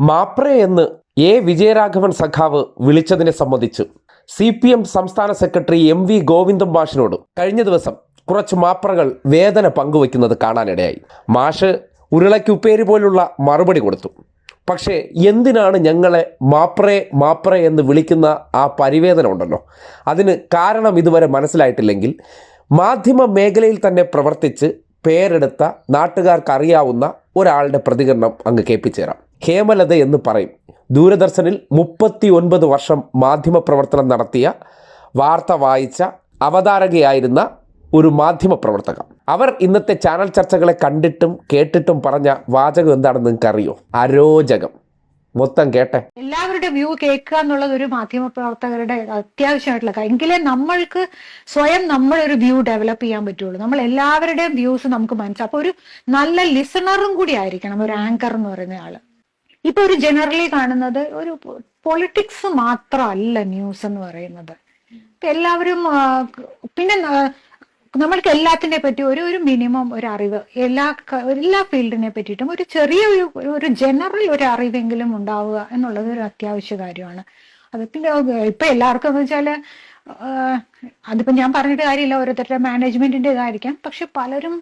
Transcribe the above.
മാപ്രെ എന്ന് എ വിജയരാഘവൻ സഖാവ് വിളിച്ചതിനെ സംബന്ധിച്ച് സി പി എം സംസ്ഥാന സെക്രട്ടറി എം വി ഗോവിന്ദം മാഷിനോട് കഴിഞ്ഞ ദിവസം കുറച്ച് മാപ്രകൾ വേദന പങ്കുവെക്കുന്നത് കാണാനിടയായി. മാഷ് ഉരുളയ്ക്കുപ്പേരി പോലുള്ള മറുപടി കൊടുത്തു. പക്ഷേ എന്തിനാണ് ഞങ്ങളെ മാപ്രേ മാപ്രേ എന്ന് വിളിക്കുന്ന ആ പരിവേദന ഉണ്ടല്ലോ? അതിന് കാരണം ഇതുവരെ മനസ്സിലായിട്ടില്ലെങ്കിൽ മാധ്യമ മേഖലയിൽ തന്നെ പ്രവർത്തിച്ച് പേരെടുത്ത നാട്ടുകാർക്ക് അറിയാവുന്ന ഒരാളുടെ പ്രതികരണം അങ്ങ് കേൾപ്പിച്ചുതരാം. ഹേമലത എന്ന് പറയും. ദൂരദർശനിൽ മുപ്പത്തി ഒൻപത് വർഷം മാധ്യമപ്രവർത്തനം നടത്തിയ വാർത്ത വായിച്ച അവതാരകയായിരുന്ന ഒരു മാധ്യമ പ്രവർത്തക അവർ ഇന്നത്തെ ചാനൽ ചർച്ചകളെ കണ്ടിട്ടും കേട്ടിട്ടും പറഞ്ഞ വാചകം എന്താണെന്ന് നിങ്ങൾക്ക് അറിയോ അരോചകം. മൊത്തം കേട്ടെ. എല്ലാവരുടെ വ്യൂ കേൾക്കുക എന്നുള്ളത് ഒരു മാധ്യമ പ്രവർത്തകരുടെ അത്യാവശ്യമായിട്ടുള്ള എങ്കിലേ നമ്മൾക്ക് സ്വയം നമ്മളൊരു വ്യൂ ഡെവലപ്പ് ചെയ്യാൻ പറ്റുള്ളൂ. നമ്മൾ എല്ലാവരുടെയും വ്യൂസ് നമുക്ക് മനസ്സിലാവും അപ്പൊ ഒരു നല്ല ലിസണറും കൂടി ആയിരിക്കണം. ഒരു ആങ്കർ എന്ന് പറയുന്ന ആൾ. ഇപ്പൊ ഒരു ജനറലി കാണുന്നത് ഒരു പൊളിറ്റിക്സ് മാത്രമല്ല ന്യൂസ് എന്ന് പറയുന്നത്. എല്ലാവരും പിന്നെ നമ്മൾക്ക് എല്ലാത്തിനെ പറ്റി ഒരു ഒരു മിനിമം ഒരു അറിവ് എല്ലാ എല്ലാ ഫീൽഡിനെ പറ്റിയിട്ടും ഒരു ചെറിയ ഒരു ഒരു ജനറൽ ഒരു അറിവെങ്കിലും ഉണ്ടാവുക എന്നുള്ളത് ഒരു അത്യാവശ്യ കാര്യമാണ്. അത് പിന്നെ ഇപ്പൊ എല്ലാവർക്കും എന്ന് വെച്ചാൽ അതിപ്പോ ഞാൻ പറഞ്ഞിട്ട് കാര്യമില്ല ഓരോരുത്തരുടെ മാനേജ്മെന്റിന്റെ ഇതായിരിക്കാം പക്ഷെ പലരും